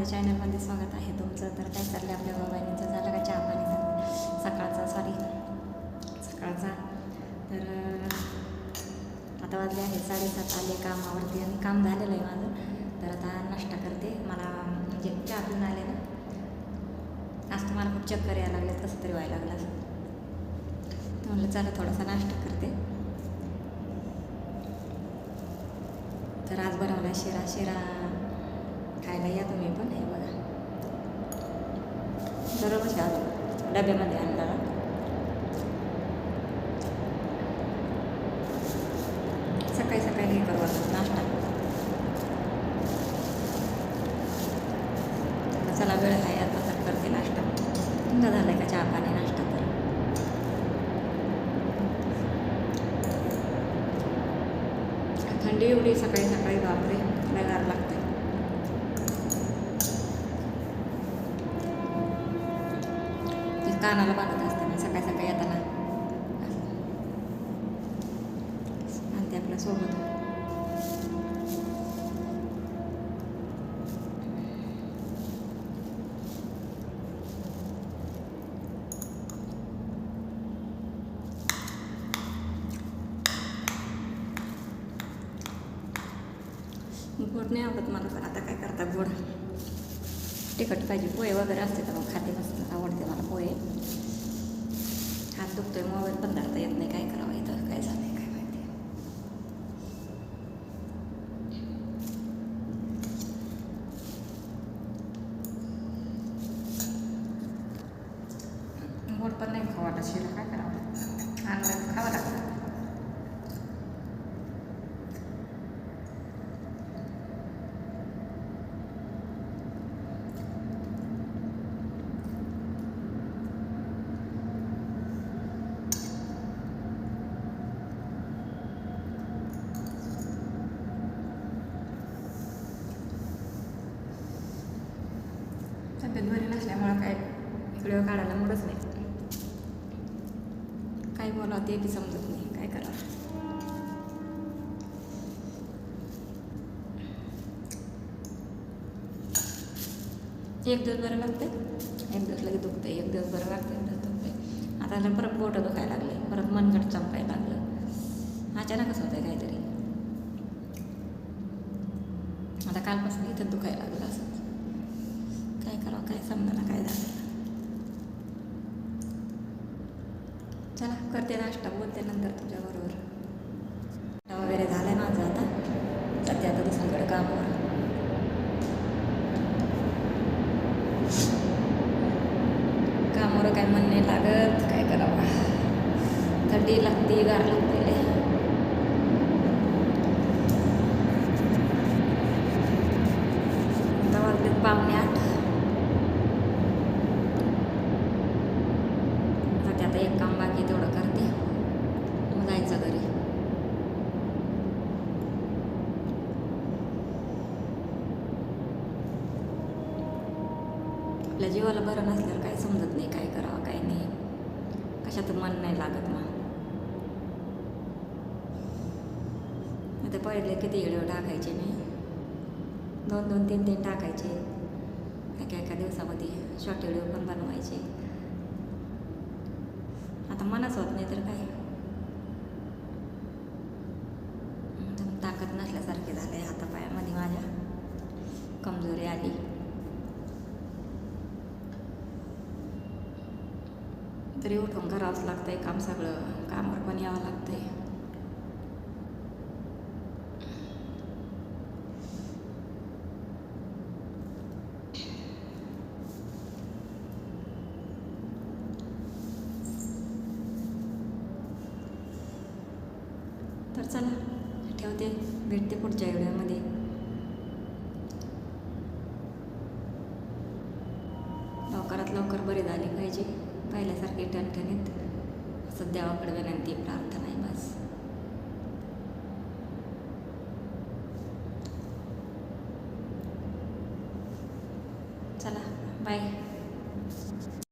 माझ्या चॅनलमध्ये स्वागत आहे तुमचं. तर काय चाललं आपल्या बाबांचं झालं का चहा पाणी सकाळचा सॉरी सकाळचा. तर आता वाजले आहे साडेसात आले कामावरती आणि काम झालेलं आहे माझं. तर आता नाश्ता करते. मला म्हणजे चहा पिऊन आले ना. आज तुम्हाला खूप चक्कर यायला लागले कसं तरी व्हायला लागलं असं. म्हणलं चला थोडासा नाश्ता करते. तर आज बनवला शिरा शिरा खायला या तुम्ही पण हे बघा. बरोबर आज डब्यामध्ये आणला सकाळी सकाळी हे करू आता नाश्ता. चला वेळ आहे आता तर करते नाश्ता. तुमचा झाला का चहा पाणी नाश्ता तर? थंडी एवढी सकाळी सकाळी बापरे लगार लागते ते कानाला बांधत असते मी सकाळी सकाळी येताना आणि ते आपल्यासोबत गोड नाही आवडत मला पण आता काय करता गोड तिखट पाहिजे पोहे वगैरे असते तर मग खाते मस्त आवडते मला पोहे हात दुखतोय मोबाईल पण धरता येत नाही काय करावं इथं काय झालं काय माहिती गोड पण नाही खावा वाटत शिरा काय करावं? आणलं खावं लागतं. तब्येत बरी नसल्यामुळं काय व्हिडिओ काढायला मुडच नाही. काय बोला ते बी समजत नाही. काय करावं? एक दिवस बरं लागते एक दिवस लगेच दुखते एक दिवस बरं लागते एक दिवस दुखते आता परत बोटं दुखायला लागले परत मनगट चमकायला लागलं. अचानकच होतं काहीतरी. आता कालपासून इथं दुखायला लागलं असं. करावं काय समजा काय झालं? चला करते नाश्ता बोलते नंतर तुझ्याबरोबर नाश्ता वगैरे झाला आहे माझं आता. सध्या आता दुसरीकडे कामावर. कामावर काय मन नाही लागत काय करावं? थंडी लागते गार लागते आता एक काम बाकी तेवढं करते. मग जायचं घरी. आपल्या जीवाला बरं नसल्यावर काही समजत नाही काय करावं काय नाही. कशात मन नाही लागत मग. आता पहिले किती व्हिडिओ टाकायचे मी. दोन दोन तीन तीन टाकायचे. एका एका दिवसामध्ये शॉर्ट व्हिडिओ पण बनवायचे. आता मनच होत नाही तर काय? ताकद नसल्यासारखे झाले हातापायामध्ये माझ्या. कमजोरी आली. तरी उठून करावंच लागतंय काम सगळं. कामावर पण यावं लागतंय. तर चला ठेवते भेटते पुढच्या व्हिडिओमध्ये. लवकरात लवकर बरे झाले पाहिजे पहिल्यासारखे टणटणीत असं देवाकडे विनंती प्रार्थना आहे बस. चला बाय.